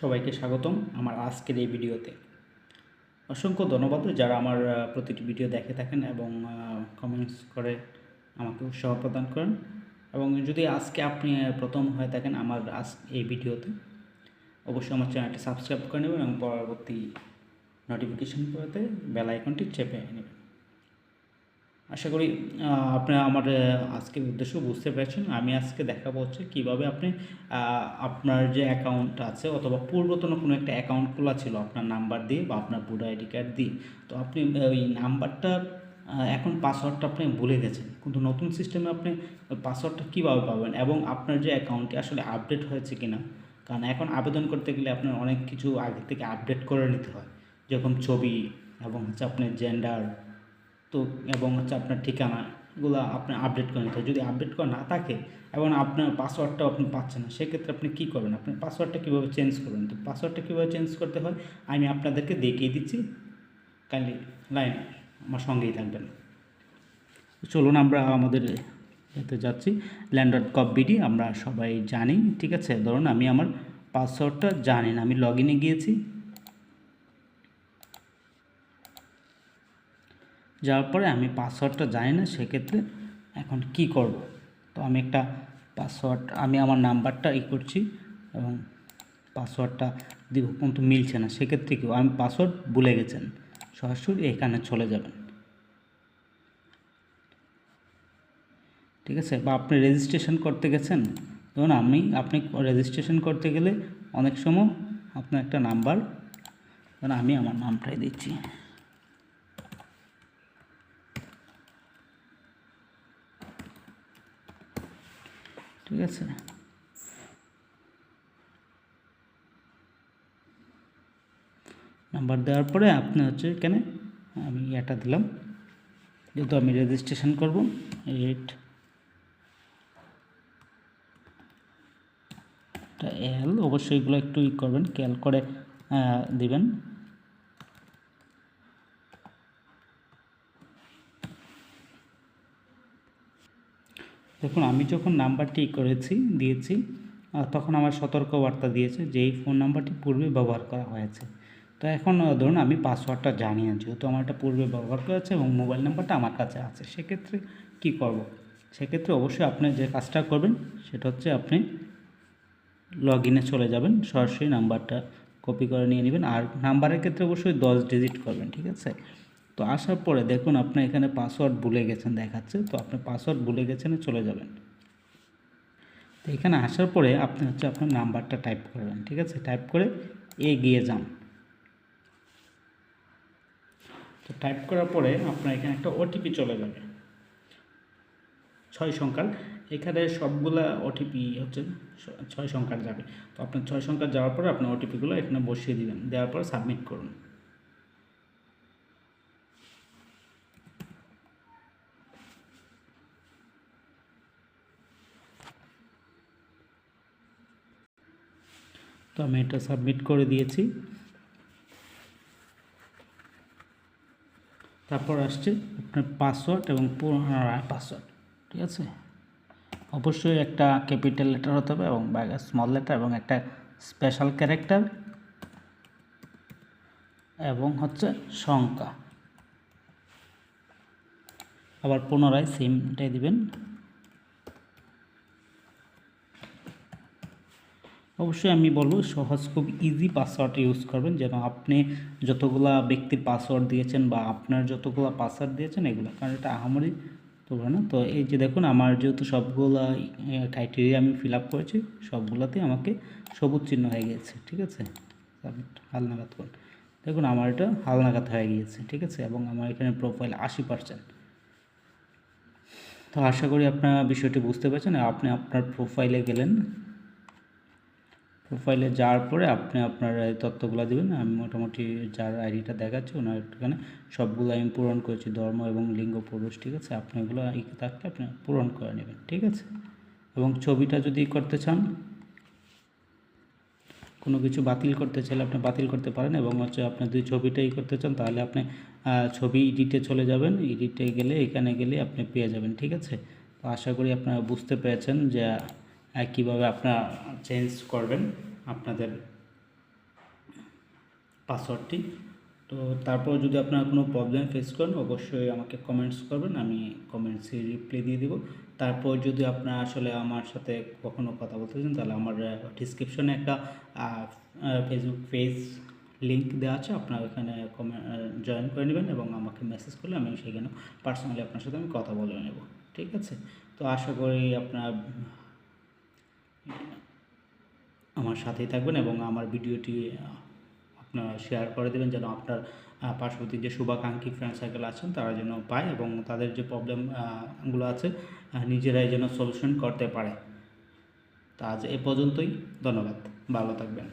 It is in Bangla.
সবাইকে স্বাগতম আমার আজকের এই ভিডিওতে। অসংখ্য ধন্যবাদ যারা আমার প্রতিটি ভিডিও দেখে থাকেন এবং কমেন্টস করে আমাকে উৎসাহ প্রদান করেন। এবং যদি আজকে আপনি প্রথম হয়ে থাকেন আমার আজ এই ভিডিওতে, অবশ্যই আমার চ্যানেলটি সাবস্ক্রাইব করে নেবেন এবং পরবর্তী নোটিফিকেশন পেতে বেল আইকনটি চেপে নেবেন। আশা করি আহ, আপনারা আমার আজকের উদ্দেশ্য বুঝতে পেরেছেন। আমি আজকে দেখাবো হচ্ছে কীভাবে আপনি আপনার যে অ্যাকাউন্ট আছে অথবা পূর্বতন কোনো একটা অ্যাকাউন্ট খোলা ছিল আপনার নাম্বার দিয়ে বা আপনার বুড়ো আইডি কার্ড দিয়ে। তো আপনি ওই নাম্বারটা এখন পাসওয়ার্ডটা আপনি ভুলে গেছেন। কিন্তু নতুন সিস্টেমে আপনি পাসওয়ার্ডটা কীভাবে পাবেন এবং আপনার যে অ্যাকাউন্টটি আসলে আপডেট হয়েছে কিনা। কারণ এখন আবেদন করতে গেলে আপনার অনেক কিছু আগে থেকে আপডেট করে নিতে হয়। যেরকম ছবি এবং হচ্ছে আপনার জেন্ডার তো এবং হচ্ছে আপনার ঠিকানা এগুলো আপনার আপডেট করে নিতে যদি আপডেট করা না থাকে এবং আপনার পাসওয়ার্ডটাও আপনি পাচ্ছেন না, সেক্ষেত্রে আপনি কী করবেন? আপনি পাসওয়ার্ডটা কীভাবে চেঞ্জ করবেন? তো পাসওয়ার্ডটা কীভাবে চেঞ্জ করতে হয়? আমি আপনাদেরকে দেখিয়ে দিচ্ছি। কাইন্ডলি লাইন আমার সঙ্গেই থাকবেন। চলুন আমরা আমাদের এতে যাচ্ছি। ল্যান্ড ডট কপ বিডি আমরা সবাই জানি, ঠিক আছে? ধরুন আমি আমার পাসওয়ার্ডটা জানি না, আমি লগ ইনে গিয়েছি। যাওয়ার পরে আমি পাসওয়ার্ডটা জানি না, সেক্ষেত্রে এখন কি করব? তো আমি একটা পাসওয়ার্ড আমি আমার নাম্বারটা ই করছি এবং পাসওয়ার্ডটা দিব কিন্তু মিলছে না, সেক্ষেত্রে কেউ আমি পাসওয়ার্ড ভুলে গেছেন। সরাসরি এখানে চলে যাবেন। ঠিক আছে? বা আপনি রেজিস্ট্রেশন করতে গেছেন? ধরুন আমি, আপনি রেজিস্ট্রেশন করতে গেলে অনেক সময় আপনার একটা নাম্বার, ধরুন আমি আমার নামটাই দিচ্ছি। ঠিক আছে। নাম্বার দেওয়ার পরে আপনি হচ্ছে এখানে, আমি এটা দিলাম। যেহেতু আমি রেজিস্ট্রেশন করব এইট এল অবশ্যই এগুলো একটু ই করবেন খেয়াল করে দিবেন। দেখুন, আমি যখন নাম্বারটি করেছি, দিয়েছি তখন আমার সতর্কবার্তা দিয়েছে যে এই ফোন নাম্বারটি পূর্বে ব্যবহার করা হয়েছে। তো এখন ধরুন, আমি পাসওয়ার্ডটা জানি না যেহেতু আমার এটা পূর্বে ব্যবহার করা আছে এবং মোবাইল নাম্বারটা আমার কাছে আছে। সেক্ষেত্রে কি করব? সেক্ষেত্রে অবশ্যই আপনি যে কাজটা করবেন, সেটা হচ্ছে আপনি লগ ইনে চলে যাবেন, সরাসরি নাম্বারটা কপি করে নিয়ে নেবেন, আর নাম্বারের ক্ষেত্রে অবশ্যই দশ ডিজিট করবেন, ঠিক আছে? তো আসার পরে দেখুন আপনি এখানে পাসওয়ার্ড ভুলে গেছেন দেখাচ্ছে, তো আপনি পাসওয়ার্ড ভুলে গেছেন, চলে যাবেন। তো এখানে আসার পরে আপনি হচ্ছে আপনার নাম্বারটা টাইপ করবেন, ঠিক আছে? টাইপ করে এগিয়ে যান। তো টাইপ করার পরে আপনার এখানে একটা ওটিপি চলে যাবে। ছয় সংখ্যার, এখানে সবগুলা ওটিপি হচ্ছে ছয় সংখ্যার যাবে। তো আপনার ছয় সংখ্যার যাওয়ার পরে আপনার ওটিপিগুলো এখানে বসিয়ে দিবেন, দেওয়ার পরে সাবমিট করুন। তো আমি এটা সাবমিট করে দিয়েছি। তারপর আসছে আপনার পাসওয়ার্ড এবং পাসওয়ার্ড ঠিক আছে? অবশ্যই একটা ক্যাপিটাল লেটার হতে হবে এবং স্মল লেটার এবং একটা স্পেশাল ক্যারেক্টার এবং হচ্ছে সংখ্যা। আবার পুনরায় সেমটাই দিবেন। অবশ্যই আমি বলব, সহজ খুব ইজি পাসওয়ার্ড ইউজ করবেন, যেন আপনি যতগুলা ব্যক্তির পাসওয়ার্ড দিয়েছেন বা আপনার যতগুলা পাসওয়ার্ড দিয়েছেন, এগুলো কারণ এটা আহামরি তো না। তো এই যে দেখুন, আমার যেহেতু সবগুলা ক্রাইটেরিয়া আমি ফিল আপ করেছি, সবগুলোতেই আমাকে সবুজ চিহ্ন হয়ে গিয়েছে, ঠিক আছে? সাবমিট হালনাগাদ করুন। দেখুন, আমার এটা হাল হালনাগাদ হয়ে গিয়েছে, ঠিক আছে? এবং আমার এখানে প্রোফাইল আশি পার্সেন্ট তো আশা করি আপনারা বিষয়টি বুঝতে পারছেন, আপনি আপনার প্রোফাইলে গেলেন। প্রোফাইলে যাওয়ার পরে আপনি আপনার তথ্যগুলো দেবেন। আমি মোটামুটি যার আইডিটা দেখাচ্ছি, ওনার এখানে সবগুলো আমি পূরণ করেছি, ধর্ম এবং লিঙ্গ পুরুষ, ঠিক আছে? আপনি এগুলো থাকলে আপনি পূরণ করে নেবেন, ঠিক আছে? এবং ছবিটা যদি করতে চান, কোনো কিছু বাতিল করতে চাইলে আপনি বাতিল করতে পারেন এবং হচ্ছে আপনি যদি ছবিটাই করতে চান, তাহলে আপনি ছবি এডিটে চলে যাবেন। এডিটে গেলে এখানে গেলে আপনি পেয়ে যাবেন, ঠিক আছে? তো আশা করি আপনারা বুঝতে পেরেছেন যে কীভাবে আপনারা চেঞ্জ করবেন আপনাদের পাসওয়ার্ডটি তো তারপর যদি আপনারা কোনো প্রবলেম ফেস করেন, অবশ্যই আমাকে কমেন্টস করবেন, আমি কমেন্টসে রিপ্লাই দিয়ে দিব। তারপর যদি আপনারা আসলে আমার সাথে কখনো কথা বলতে চান, তাহলে আমার ডিসক্রিপশনে একটা ফেসবুক পেজ লিঙ্ক দেওয়া আছে, আপনারা ওখানে জয়েন করে নেবেন এবং আমাকে মেসেজ করলে আমি সেখানে পার্সোনালি আপনার সাথে আমি কথা বলে নেব। ঠিক আছে? তো আশা করি আপনার আমার সাথেই থাকবেন এবং আমার ভিডিওটি আপনারা শেয়ার করে দেবেন যেন আপনার পার্শ্ববর্তী যে শুভাকাঙ্ক্ষী ফ্রেন্ড সার্কেল আছেন তারা যেন পায় এবং তাদের যে প্রবলেমগুলো আছে নিজেরাই যেন সলিউশন করতে পারে। তা আজ এ পর্যন্তই। ধন্যবাদ। ভালো থাকবেন।